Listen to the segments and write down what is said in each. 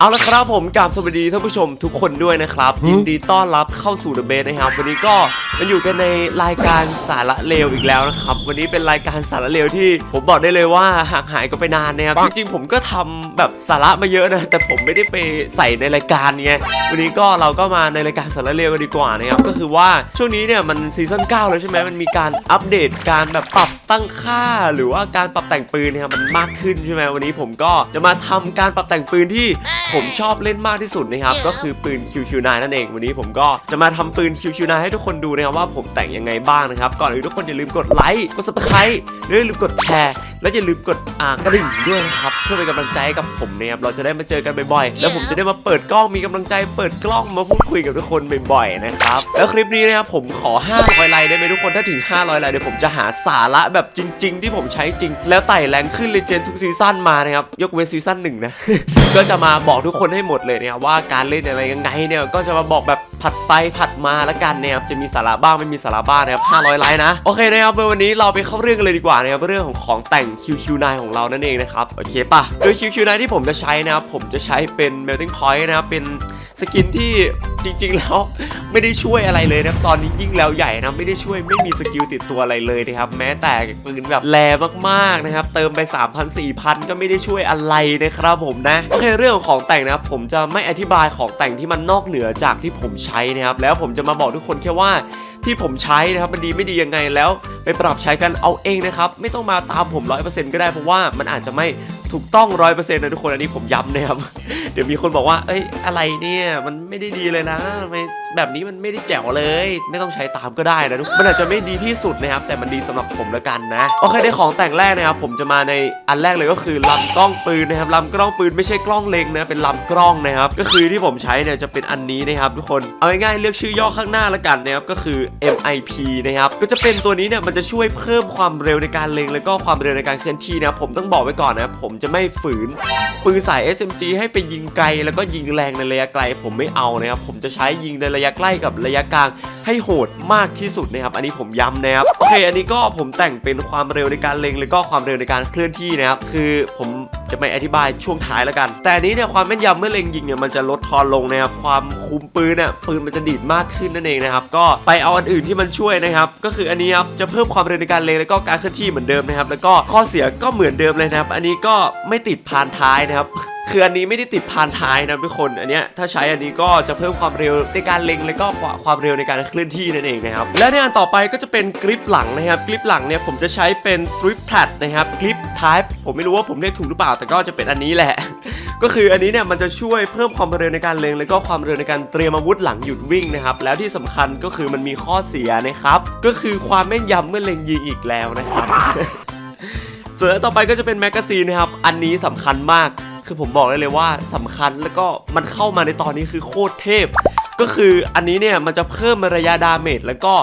เอาละครับผมกราบสวัสดีท่านผู้ชมทุกคนด้วยนะครับยินดีต้อนรับเข้าสู่ The Base นะครับ วันนี้ก็มาอยู่กันในรายการสาระเลวอีกแล้วนะครับ วันนี้เป็นรายการสาระเลวที่ผมบอกได้เลยว่าห่างหายกันไปนานนะครับจริงๆผมก็ทำแบบสาระมาเยอะนะแต่ผมไม่ได้ไปใส่ในรายการไงวันนี้ก็เราก็มาในรายการสาระเลวกันดีกว่านะครับก็คือว่าช่วงนี้เนี่ยมันซีซั่น9แล้วใช่ไหมมันมีการอัปเดตการแบบปรับตั้งค่า หรือว่าการปรับแต่งปืนนะครับมันมากขึ้นใช่ไหมวันนี้ผมก็จะมาทำการปรับแต่งปืนที่ผมชอบเล่นมากที่สุดนะครับก็คือปืน QQ9 นั่นเองวันนี้ผมก็จะมาทำปืน QQ9 ให้ทุกคนดูนะครับว่าผมแต่งยังไงบ้างนะครับก่อนอื่นทุกคนอย่าลืมกดไลค์กด subscribe และอย่าลืมกดแชร์และอย่าลืมกดอ่ากระดิ่งด้วยนะครับเพื่อเป็นกำลังใจให้กับผมนะครับเราจะได้มาเจอกันบ่อยๆแล้วผมจะได้มาเปิดกล้องมีกำลังใจ เปิดกล้องมาพูดคุยกับทุกคนบ่อยๆนะครับแล้วคลิปนี้นะครับผมขอ 500ไลค์ได้ไหมทุกคนถ้าถึง 500ไลค์เดี๋ยวผมจะหาสาระแบบจริง ๆ ที่ผมใช้จริง แล้วไต่แรงขึ้นเลเจนทุกซีซั่นมานะครับยกเว้นซีซั่นหนึ่งนะ ก็จะมาบอกทุกคนให้หมดเลยเนี่ยว่าการเล่นอะไรยังไงเนี่ยก็จะมาบอกแบบผัดไปผัดมาแล้วกันนะครับจะมีสาระบ้างไม่มีสาระบ้างนะครับ500ไลค์นะโอเคนะครับวันนี้เราไปเข้าเรื่องกันเลยดีกว่านะครับเรื่องของของแต่ง QQ9 ของเรานั่นเองนะครับโอเคป่ะโดย QQ9 ที่ผมจะใช้นะครับผมจะใช้เป็น melting point นะครับเป็น สกินที่จริงๆแล้วไม่ได้ช่วยอะไรเลยนะครับตอนนี้ยิ่งแล้วใหญ่นะไม่ได้ช่วยไม่มีสกิลติดตัวอะไรเลยนะครับแม้แต่ปืนแบบแรงมากๆนะครับเติมไป 3,000 4,000ก็ไม่ได้ช่วยอะไรนะครับผมนะโอเคเรื่องของแต่งนะครับผมจะไม่อธิบายของแต่งที่มันนอกเหนือจากที่ผมใช้นะครับแล้วผมจะมาบอกทุกคนแค่ว่าที่ผมใช้นะครับมันดีไม่ดียังไงแล้ว ไปปรับใช้กันเอาเองนะครับไม่ต้องมาตามผม 100%ก็ได้เพราะว่ามันอาจจะไม่ ถูกต้อง100%นต์นะทุกคนอันนี้ผมย้ำนะครับ เดี๋ยวมีคนบอกว่า เอ้ยอะไรเนี่ยมันไม่ได้ดีเลยนะแบบนี้มันไม่ได้แจ๋วเลย ไม่ต้องใช้ตามก็ได้นะทุกมันอาจจะไม่ดีที่สุดนะครับ แต่มันดีสำหรับผมแล้วกันนะโอเคในของแต่งแรกนะครับ ผมจะมาในอันแรกเลยก็คือลำกล้องปืนนะครับลำกล้องปืนไม่ใช่กล้องเล็งนะเป็นลำกล้องนะครับ ก็คือที่ผมใช้เนี่ยจะเป็นอันนี้นะครับทุกคนเอาง่ายๆเลือกชื่อย่อข้างหน้าแล้วกันนะครับก็คือ MIP นะครับก็จะเป็นตัวนี้เนี่ยมันจะช่วยเพิ่มความเร็วในการเล็งแล้วก็ความเร็วในการเคลื่อนที่นะผมต้องบอกไว้ก่อนนะผมจะไม่ฝืน ปืนสาย SMG ให้ไปยิงไกล แล้วก็ยิงแรงในระยะไกล ผมไม่เอานะครับ ผมจะใช้ยิงในระยะใกล้กับระยะกลาง ให้โหดมากที่สุดนะครับ อันนี้ผมย้ำนะครับ โอเค อันนี้ก็ผมแต่งเป็นความเร็วในการเล็ง แล้วก็ความเร็วในการเคลื่อนที่นะครับ คือผมจะไม่อธิบายช่วงท้ายแล้วกัน แต่นนี้เนี่ยความแม่นยำเมื่อเล็งยิงเนี่ยมันจะลดทอนลงนะครับ ความคุมปืนเนี่ยปืนมันจะดีดมากขึ้นนั่นเองนะครับ ก็ไปเอาอันอื่นที่มันช่วยนะครับ ก็คืออันนี้ครับจะเพิ่มความเร็วในการเล็งแล้วก็การเคลื่อนที่เหมือนเดิมนะครับ แล้วก็ข้อเสียก็เหมือนเดิมเลยนะครับ อันนี้ก็ไม่ติดพานท้ายนะครับ คืออันนี้ไม่ได้ติดพานท้ายนะทุกคน อันเนี้ยถ้าใช้อันนี้ก็จะเพิ่มความเร็วในการเล็งแล้วก็ความเร็วในการเคลื่อนที่นั่นเองนะครับ และในอันต่อไปก็จะเป็นกริปหลังนะครับ กริปหลังเนี่ยผมจะใช้เป็นกริปแพดนะครับ กริปไทป์ผมไม่รู้ว่าผมเรียกถูกหรือเปล่า แต่ก็จะเป็นอันนี้แหละ ก็คืออันนี้เนี่ยมันจะช่วยเพิ่มความเร็วในการเล็ง แล้วก็ความเร็วในการเตรียมอาวุธหลังหยุดวิ่งนะครับ แล้วที่สำคัญก็คือมันมีข้อเสียนะครับ ก็คือความแม่นยำเมื่อเล็งยิงอีกแล้วนะครับ ส่วนต่อไปก็จะเป็นแมกกาซีนนะครับ อันนี้สำคัญมาก คือผมบอกได้เลยว่าสำคัญแล้วก็มันเข้ามาในตอนนี้คือโคตรเทพ ก็คืออันนี้เนี่ยมันจะเพิ่มระยะดาเมจแล้วก็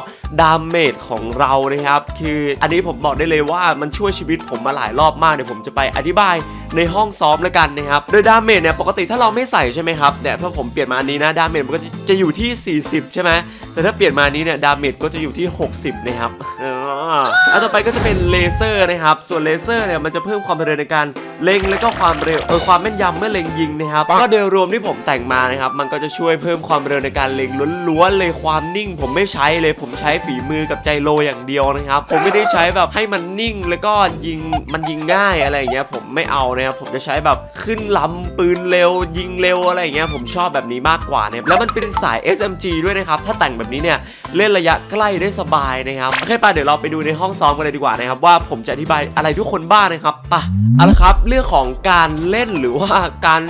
ดาเมจของเรานะครับ คืออันนี้ผมบอกได้เลยว่ามันช่วยชีวิตผมมาหลายรอบมากเดี๋ยวผมจะไปอธิบายในห้องซ้อมแล้วกันนะครับ โดยดาเมจเนี่ยปกติถ้าเราไม่ใส่ใช่ไหมครับเนี่ยพอผมเปลี่ยนมาอันนี้นะดาเมจมันก็จะอยู่ที่ 40 ใช่ไหมแต่ถ้าเปลี่ยนมาอันนี้เนี่ยดาเมจก็จะอยู่ที่ 60 นะครับอ่าอันต่อไปก็จะเป็นเลเซอร์นะครับ ส่วนเลเซอร์เนี่ยมันจะเพิ่มความเร็วในการเล็งแล้วก็ความเร็วเออความแม่นยำเมื่อเล็งยิงนะครับก็โดยรวมที่ผมแต่งมานะครับมันก็จะช่วยเพิ่มความเร็วในการเล็งล้วนๆเลยความนิ่ง ผมไม่ใช้เลยผมใช้ฝีมือกับใจโลอย่างเดียวนะครับผมไม่ได้ใช้แบบให้มันนิ่งแล้วก็ยิงมันยิงง่ายอะไรอย่างเงี้ยผมไม่เอานะครับผมจะใช้แบบขึ้นลำปืนเร็ว ยิงเร็วอะไรอย่างเงี้ยผมชอบแบบนี้มากกว่าเนี่ยแล้วมันเป็นสาย SMG ด้วยนะครับถ้าแต่งแบบนี้เนี่ยเล่นระยะใกล้ได้สบายนะครับโอเคไปเดี๋ยวเราไปดูในห้องซ้อมกันเลยดีกว่านะครับว่าผมจะอธิบายอะไรทุกคนบ้างนะครับไปะเอาละครับเรื่องของการเล่นหรือว่าการ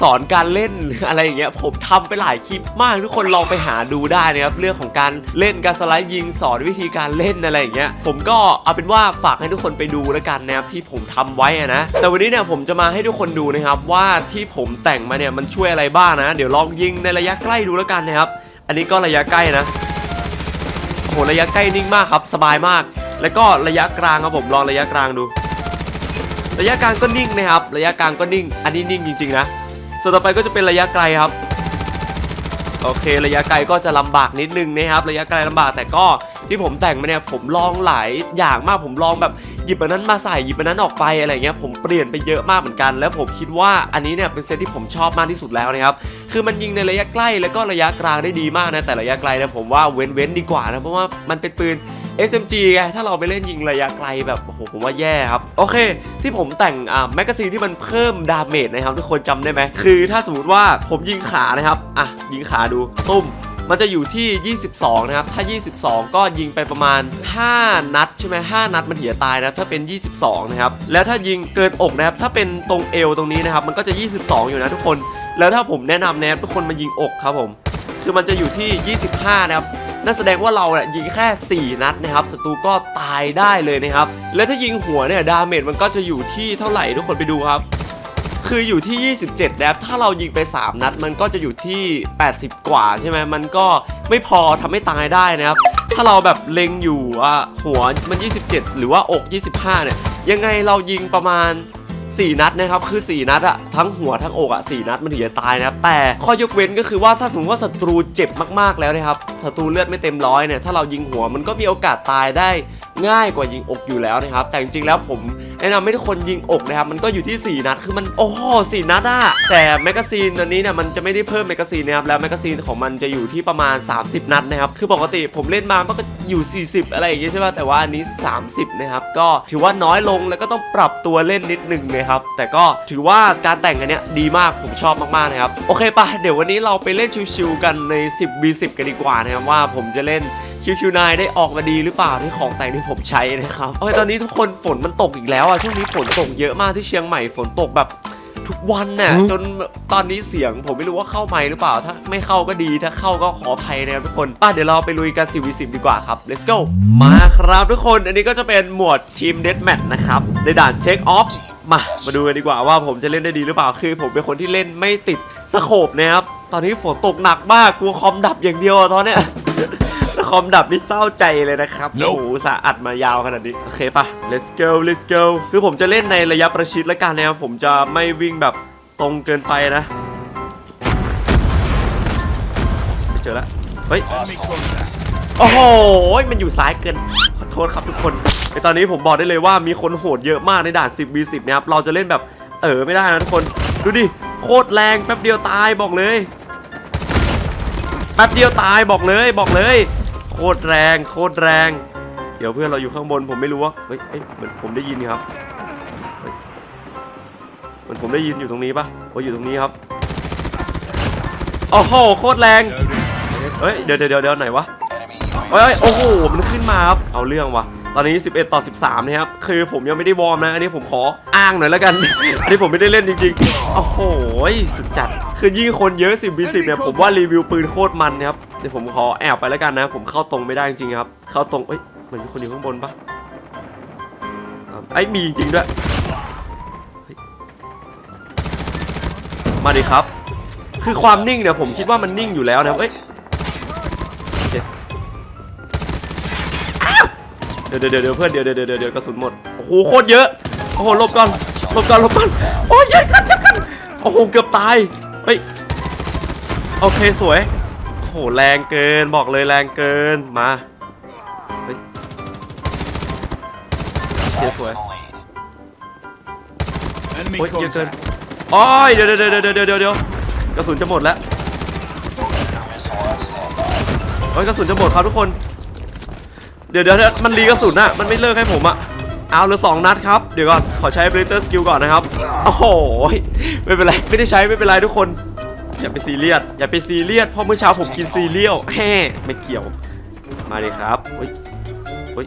สอนการเล่นหรืออะไรอย่างเงี้ยผมทำไปหลายคลิปมากทุกคนลองไปหาดูได้นะครับเรื่องของการเล่นการสไลด์ยิงสอนวิธีการเล่นอะไรอย่างเงี้ยผมก็เอาเป็นว่าฝากให้ทุกคนไปดูแล้วกันนะครับที่ผมทำไว้นะแต่วันนี้เนี่ยผมจะมาให้ทุกคนดูนะครับว่าที่ผมแต่งมาเนี่ยมันช่วยอะไรบ้างนะ เดี๋ยวลองยิงในระยะใกล้ดูแล้วกันนะครับอันนี้ก็ระยะใกล้นะโหระยะใกล้นิ่งมากครับ สบายมาก แล้วก็ระยะกลางครับผมลองระยะกลางดู ระยะกลางก็นิ่งนะครับ ระยะกลางก็นิ่ง อันนี้นิ่งจริงๆนะส่วนต่อไปก็จะเป็นระยะไกลครับโอเค ระยะไกลก็จะลำบากนิดนึงนะครับระยะไกลลำบากแต่ก็ที่ผมแต่งมาเนี่ยผมลองหลายอย่างมากผมลองแบบหยิบอันนั้นมาใส่หยิบอันนั้นออกไปอะไรเงี้ยผมเปลี่ยนไปเยอะมากเหมือนกัน แล้วผมคิดว่าอันนี้เนี่ยเป็นเซตที่ผมชอบมากที่สุดแล้วนะครับคือมันยิงในระยะใกล้แล้วก็ระยะกลางได้ดีมากนะแต่ระยะไกลเนี่ยผมว่าเว้นเว้นดีกว่านะเพราะว่ามันเป็นปืน SMG ไงถ้าเราไปเล่นยิงระยะไกลแบบโอ้โหผมว่าแย่ครับ โอเค ที่ผมแต่งอ่าแมกกาซีนที่มันเพิ่มดาเมจนะครับทุกคนจำได้ไหมคือถ้าสมมติว่าผมยิงขานะครับอะยิงขาดูตุ้มมันจะอยู่ที่ 22 นะครับ ถ้า 22 ก็ยิงไปประมาณ 5 นัด ใช่ไหม5นัดมันถึงจะตายนะ ถ้าเป็น 22 นะครับ แล้วถ้ายิงเกินอกนะครับ ถ้าเป็นตรงเอวตรงนี้นะครับ มันก็จะ 22 อยู่นะทุกคน แล้วถ้าผมแนะนำนะครับทุกคนมายิงอกครับผม คือมันจะอยู่ที่ 25 นะครับ นั่นแสดงว่าเราเนี่ยยิงแค่ 4 นัดนะครับศัตรูก็ตายได้เลยนะครับ แล้วถ้ายิงหัวเนี่ยดาเมจมันก็จะอยู่ที่เท่าไหร่ทุกคนไปดูครับคืออยู่ที่ 27นะครับถ้าเรายิงไป 3 นัด มันก็จะอยู่ที่ 80 กว่าใช่ไหมมันก็ไม่พอทำให้ตายได้นะครับ ถ้าเราแบบเล็งอยู่ว่าหัวมัน 27 หรือว่าอก 25 เนี่ย ยังไงเรายิงประมาณ 4 นัดนะครับคือ 4 นัดอะทั้งหัวทั้งอกอะ4นัดมันถึงจะตายนะครับแต่ข้อยกเว้นก็คือว่าถ้าสมมติว่าศัตรูเจ็บมากๆแล้วนะครับศัตรูเลือดไม่เต็มร้อยเนี่ยถ้าเรายิงหัวมันก็มีโอกาสตายได้ง่ายกว่ายิงอกอยู่แล้วนะครับ แต่จริงๆแล้วผมแนะนำให้ทุกคนยิงอกนะครับ มันก็อยู่ที่ 4 นัดคือมันโอ้โหสี่นัดอะแต่แมกกาซีนอันนี้เนี่ยมันจะไม่ได้เพิ่มแมกกาซีนนะครับแล้วแมกกาซีนของมันจะอยู่ที่ประมาณ 30 นัดนะครับคือปกติผมเล่นมามันก็อยู่ 40 อะไรอย่างเงี้ยใช่ป่ะแต่ว่าอันนี้ 30 นะครับก็ถือว่าน้อยลงแล้วก็ต้องปรับตัวเล่นนิดนึงนะครับ แต่ก็ถือว่าการแต่งอันเนี้ยดีมากผมชอบมากๆนะครับ โอเคปะเดี๋ยววันนี้เราไปเล่นชิวๆกันใน 10 v 10กันดีกว่านะครับว่าผมจะเล่น QQ9 ได้ออกมาดีหรือเปล่าที่ของแต่งที่ผมใช้นะครับโอเคตอนนี้ทุกคนฝนมันตกอีกแล้วอะช่วงนี้ฝนตกเยอะมากที่เชียงใหม่ฝนตกแบบทุกวันน่ะอืมจนตอนนี้เสียงผมไม่รู้ว่าเข้าไหมค์หรือเปล่า ถ้าไม่เข้าก็ดีถ้าเข้าก็ขออภัยนะครับทุกคนป้าเดี๋ยวเราไปลุยกัน10 v 10ดีกว่าครับ let's go มาครับทุกคนอันนี้ก็จะเป็นหมวดทีมเด a แมทนะครับในด่าน take off มา มาดูกันดีกว่าว่าผมจะเล่นได้ดีหรือเปล่า คือผมเป็นคนที่เล่นไม่ติดสโคปนะครับ ตอนนี้ฝนตกหนักมาก กลัวคอมดับอย่างเดียวอะตอนเนี้ยถ้าคอมดับนี่เศร้าใจเลยนะครับ โอ้โหสาอัดมายาวขนาดนี้ โอเคปะ let's go let's go คือผมจะเล่นในระยะประชิดแล้วกันนะครับ ผมจะไม่วิ่งแบบตรงเกินไปนะไม่เจอละ เฮ้ย โอ้โห มันอยู่ซ้ายเกินขอ โทษครับทุกคนในตอนนี้ผมบอกได้เลยว่ามีคนโหดเยอะมากในด่าน 10 v 10นะครับเราจะเล่นแบบเออไม่ได้นะทุกคน ดูดิโคตรแรงแป๊บเดียวตายบอกเลยแป๊บเดียวตายบอกเลยบอกเลย โคตรแรงโคตรแรง เดี๋ยวเพื่อนเราอยู่ข้างบนผมไม่รู้ว่าเฮ้ยเอ้ยเหมือนผมได้ยินครับเหมือนผมได้ยินอยู่ตรงนี้ปะโอ้ยอยู่ตรงนี้ครับโอ้โหโคตรแรงเฮ้ยเดี๋ยวเดี๋ยวเดี๋ยวไหนวะ เฮ้ยโอ้โหมันขึ้นมาครับเอาเรื่องวะตอนนี้ 11 ต่อ 13 นะครับ คือผมยังไม่ได้วอร์มนะ อันนี้ผมขออ้างหน่อยแล้วกัน อันนี้ผมไม่ได้เล่นจริงๆ โอ้โห สุดจัด คือยิ่งคนเยอะ 10 v 10เนี่ย ผมว่ารีวิวปืนโคตรมันนะครับ เดี๋ยวผมขอแอบไปแล้วกันนะ ผมเข้าตรงไม่ได้จริงๆครับ เข้าตรง เอ้ย เหมือนมีคนอยู่ข้างบนปะไอ้มีจริงด้วย มาดิครับ คือความนิ่งเนี่ยผมคิดว่ามันนิ่งอยู่แล้วนะ เอ้ย ดี๋ยวเดี๋ยวเดี๋ยวเพื่อนเดี๋ยวเดี๋ยวเดี๋ยวเดี๋ยวกระสุนหมดโอ้โหโคตรเยอะโอ้โหหลบก่อนหลบก่อนหลบก่อนโอ้ยเย็นกันเย็นกันโอ้โหเกือบตายเฮ้ยโอเคสวยโอ้โหแรงเกินบอกเลยแรงเกินมาเฮ้ยโอเคสวย Enemy โอ้ยเยอะเกิน contact. โอ้ยเดี๋ยวเดี๋ยวเดี๋ยวเดี๋ยวเดี๋ยวเดี๋ยวกระสุนจะหมดแล้วโอ้ยกระสุนจะหมดครับทุกคน เดี๋ยวเดี๋ยวมันรีกระสุนอะมันไม่เลิกให้ผมอะเอาเหลือสองนัดครับ เดี๋ยวก่อน ขอใช้เบรเตอร์สกิลก่อนนะครับ โอ้โห ไม่เป็นไร ไม่ได้ใช้ไม่เป็นไรทุกคน อย่าไปซีเรียส อย่าไปซีเรียส เพราะเมื่อเช้าผมกินซีเรียลแฮ่ไม่เกี่ยว มาเลยครับเฮ้ยเฮ้ย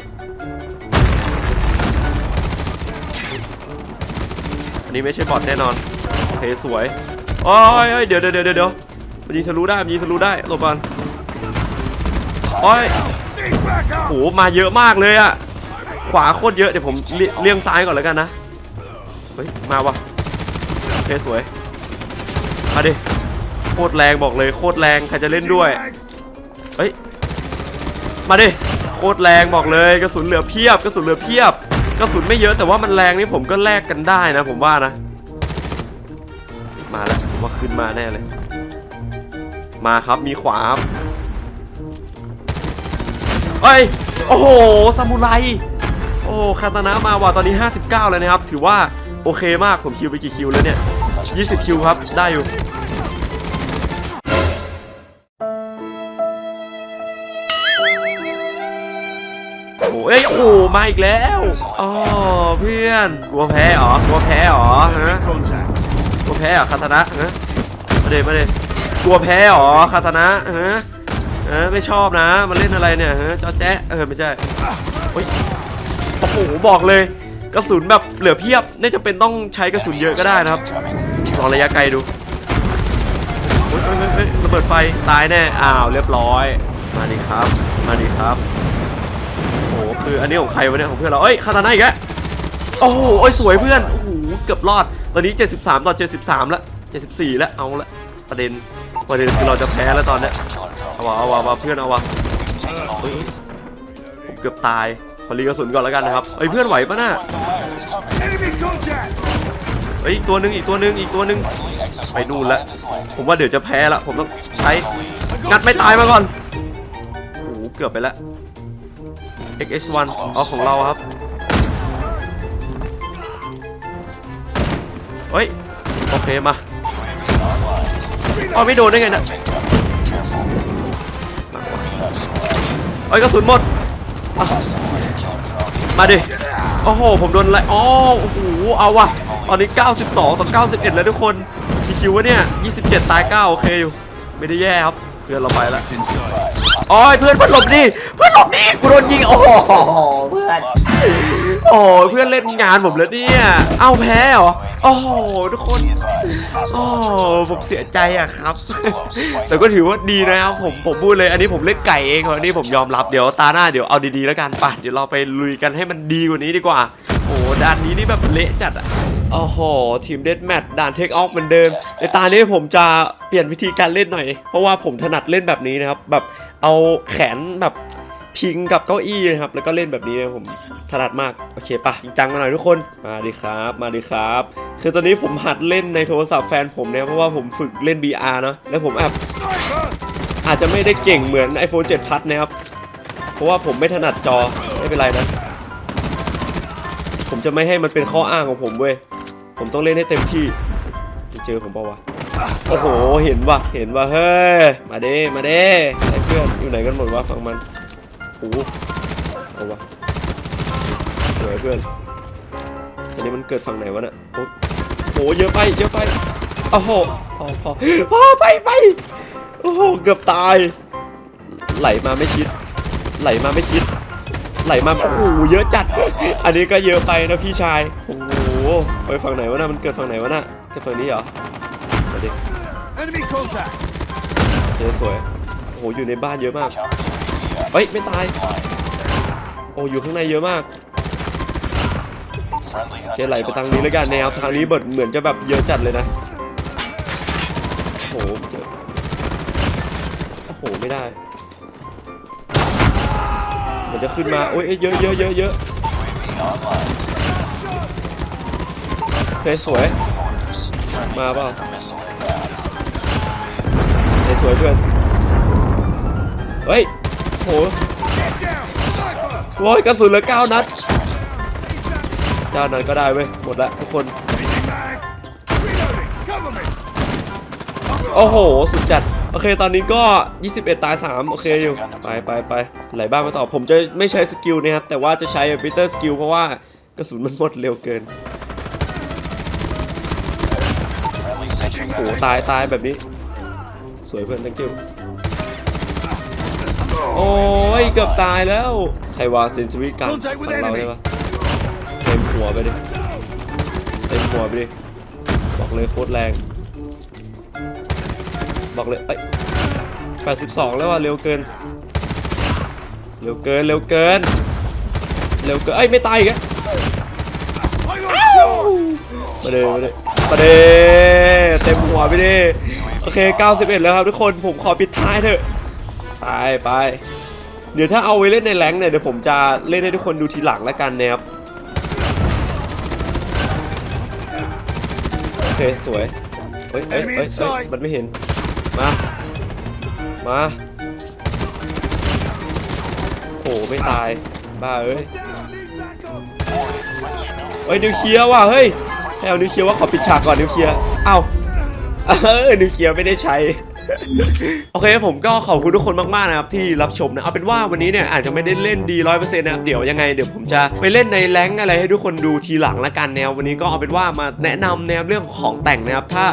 อันนี้ไม่ใช่บอทแน่นอน โอเค สวยโอ้ยเอ้ยเดี๋ยวเดี๋ยวเดี๋ยวเดี๋ยวมันยิงทะลุได้มันยิงทะลุได้หลบก่อนโอ้ย โหมาเยอะมากเลยอะขวาโคตรเยอะเดี๋ยวผมเลี่ยเลี่ยงซ้ายก่อนแล้วกันนะเฮ้ยมาวะโอเคสวยมาดิโคตรแรงบอกเลยโคตรแรงใครจะเล่นด้วยเฮ้ยมาดิโคตรแรงบอกเลยกระสุนเหลือเพียบกระสุนเหลือเพียบกระสุนไม่เยอะแต่ว่ามันแรงนี่ผมก็แลกกันได้นะ ผมว่านะ มาแล้วว่าขึ้นมาแน่เลย มาครับมีขวาครับ เฮ้ย โอ้โห ซามูไร โอ้คาตานะมาว่ะตอนนี้ 59 เลยนะครับ ถือว่าโอเคมาก ผมคิวไปกี่คิวแล้วเนี่ย 20 คิวครับ ได้อยู่โอ้ยโอ้โหมาอีกแล้วอ๋อเพื่อน กลัวแพ้เหรอกลัวแพ้เหรอฮะกลัวแพ้เหรอคาตานะฮะมาเดมาเดกลัวแพ้เหรอคาตานะฮะ ฮะไม่ชอบนะมาเล่นอะไรเนี่ยฮะจอแจ๊ะเออไม่ใช่โอ้ยโอ้โหบอกเลย กระสุนแบบเหลือเพียบไม่จำเป็นต้องใช้กระสุนเยอะก็ได้นะครับลองระยะไกลดูเอ้ยเอ้ยเอ้ยระเบิดไฟตายแน่อ้าวเรียบร้อย มาดีครับ มาดีครับโอ้โหคืออันนี้ของใครวะเนี่ยของเพื่อนเราเอ้ยคาตาน่าอีกแล้วโอ้โหโอ้ยสวยเพื่อนโอ้โหเกือบรอด ตอนนี้ 73 ต่อ 73 แล้ว 74 แล้วเอาละประเด็นประเด็นคือเราจะแพ้แล้วตอนเนี้ย เอาวะเอาวะเอาเพื่อนเอาวะเฮ้ยผมเกือบตายขอรีกระสุนก่อนแล้วกันนะครับเฮ้ยเพื่อนไหวปะน่ะเฮ้ยอีกตัวหนึ่งอีกตัวหนึ่งอีกตัวหนึ่งไปนู่นแล้วผมว่าเดี๋ยวจะแพ้ละผมต้องใช้งัดไม่ตายมาก่อนโอ้โหเกือบไปล้ว XS1 เอของเราครับเฮ้ยโอเคมาอ๋อไม่โดนได้ไงนะ เอ้ยกระสุนหมด มาดิ โอ้โห ผมโดนอะไรอ๋อโอ้โห เอาว่ะ ตอนนี้ 92 ต่อ 91 แล้วทุกคนกี่คิววะเนี่ย 27 ตาย 9 โอเคอยู่ ไม่ได้แย่ครับ เพื่อนเราไปแล้วอ๋อเพื่อนเพื่อนหลบดิ เพื่อนหลบดิ กูโดนยิง โอ้โห เพื่อน โอ้เพื่อนเล่นงานผมแล้วเนี่ย เอาแพ้เหรอ โอ้โหทุกคน โอ้ผมเสียใจอะครับ แต่ก็ถือว่าดีนะครับผมผมพูดเลยอันนี้ผมเล่นไก่เองอันนี้ผมยอมรับเดี๋ยวตาหน้าเดี๋ยวเอาดีๆแล้วกันไปเดี๋ยวเราไปลุยกันให้มันดีกว่านี้ดีกว่า โอ้ด่านนี้นี่แบบเละจัดอะโอ้โหทีมเดดแมทด่านเทคออฟเหมือนเดิม ในตานี้ผมจะเปลี่ยนวิธีการเล่นหน่อย เพราะว่าผมถนัดเล่นแบบนี้นะครับ แบบเอาแขนแบบ พิงกับเก้าอี้นะครับ แล้วก็เล่นแบบนี้นะผมถนัดมาก โอเคปะจริงจังกันหน่อยทุกคน มาดีครับ มาดีครับ คือตอนนี้ผมหัดเล่นในโทรศัพท์แฟนผมเนี่ยเพราะว่าผมฝึกเล่น VR เนอะแล้วผมแอบอาจจะไม่ได้เก่งเหมือน iPhone 7 Plus นะครับ เพราะว่าผมไม่ถนัดจอ ไม่เป็นไรนะ ผมจะไม่ให้มันเป็นข้ออ้างของผมเว้ย ผมต้องเล่นให้เต็มที่จเจอผมเปล่าวะโอ้โห เห็นว่ะ เห็นว่ะ เฮ้ย มาเด้ มาเด้ไอ้เพื่อน อยู่ไหนกันหมดวะฟังมัน โอ้โหเอาวะสวยเพื่อนตอนนี้มันเกิดฝั่งไหนวะน่ะโอ้โหเยอะไปเยอะไปโอ้โหพอพอพอไปไปโอ้โหเกือบตาย ไหลมาไม่ชิด ไหลมาไม่ชิด ไหลมาโอ้โหเยอะจัด อันนี้ก็เยอะไปนะพี่ชายโอ้โหไปฝั่งไหนวะน่ะมันเกิดฝั่งไหนวะน่ะเกิดฝั่งนี้เหรอมาดิ Enemy contact. เจอสวยโอ้โหอยู่ในบ้านเยอะมาก เฮ้ย ไม่ตาย โอ้อยู่ข้างในเยอะมากเคไหลไปทางนี้แล้วกันแนวทางนี้เบิดเหมือนจะแบบเยอะจัดเลยนะโอ้โหเจอโอ้โหไม่ได้ มันจะขึ้นมาโอ้ยเยอะเยอะเยอะเยอะเคสวย มาเปล่าเฮ้ยสวยเพื่อน เฮ้ย โหโอ้ยกระสุนเหลือเก้านัดเก้านัดก็ได้เว้ยหมดละทุกคน โอ้โห สุดจัด โอเคตอนนี้ก็ 21 ตาย 3 โอเคอยู่ ไปไปไปไหลบ้างมาต่อ ผมจะไม่ใช้สกิลนะครับ แต่ว่าจะใช้ปีเตอร์สกิลเพราะว่ากระสุนมันหมดเร็วเกินโอ้ตายตายแบบนี้ สวยเพื่อน thank you โอ้ยเกือบตายแล้ว ใครวางเซนจูรี่กันฝั่งเราใช่ปะเต็มหัวไปดิเต็มหัวไปดิบอกเลยโคตรแรง บอกเลยเอ้ย82แล้วว่ะเร็วเกิน เร็วเกินเร็วเกินเร็วเกินเอ้ยไม่ตายอีกอะ I got shot. มาเดมาเดมาเดเต็มหัวไปดิโอเค 91 แล้วครับทุกคนผมขอปิดท้ายเถอะ ไปไปเดี๋ยวถ้าเอาไว้เล่นในแรงค์เนี่ยเดี๋ยวผมจะเล่นให้ทุกคนดูทีหลังแล้วกันนะครับโอเคสวยเฮ้ยเฮ้ยเฮ้ยเฮ้ยมันไม่เห็นมามาโอ้ไม่ตายบ้าเอ้ยเฮ้ยนิวเคลียร์ว่ะเฮ้ยใครเอานิวเคลียร์ว่าขอปิดฉากก่อนนิวเคลียร์เอ้าเออนิวเคลียร์ไม่ได้ใช้ โอเคผมก็ขอบคุณทุกคนมากๆนะครับที่รับชมนะเอาเป็นว่าวันนี้เนี่ยอาจจะไม่ได้เล่นดีร้อยเปอร์เซ็นต์นะครับเดี๋ยวยังไงเดี๋ยวผมจะไปเล่นในแรงอะไรให้ทุกคนดูทีหลังละกันแนววันนี้ก็เอาเป็นว่ามาแนะนำแนวเรื่องของแต่งนะครับถ้า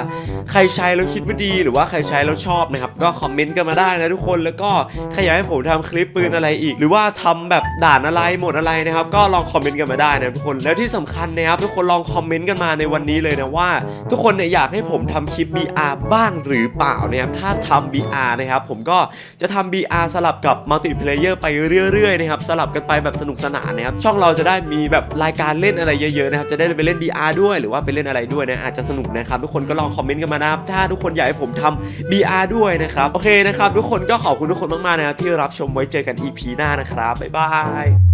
ใครใช้แล้วคิดว่าดีหรือว่าใครใช้แล้วชอบนะครับก็คอมเมนต์กันมาได้นะทุกคนแล้วก็ใครอยากให้ผมทำคลิปปืนอะไรอีก หรือว่าทำแบบด่านอะไรหมดอะไรนะครับก็ลองคอมเมนต์กันมาได้นะทุกคนแล้วที่สำคัญนะครับทุกคนลองคอมเมนต์กันมาในวันนี้เลยนะว่า ทุกคนเนี่ยอยากให้ผมทำคลิป BR บ้างหรือเปล่านะครับถ้าทำ BR นะครับ ผมก็จะทำ BR สลับกับมัลติเพลเยอร์ไปเรื่อยๆนะครับสลับกันไปแบบสนุกสนานนะครับช่องเราจะได้มีแบบรายการเล่นอะไรเยอะๆนะครับจะได้ไปเล่น BR ด้วยหรือว่าไปเล่นอะไรด้วยนะอาจจะสนุกนะครับทุกคนก็ลองคอมเมนต์กันมานะครับถ้าทุกคนอยากให้ผมทำ BR ด้วยนะครับโอเคนะครับทุกคนก็ขอบคุณทุกคนมากๆนะครับที่รับชมไว้เจอกัน EP หน้านะครับบ๊ายบาย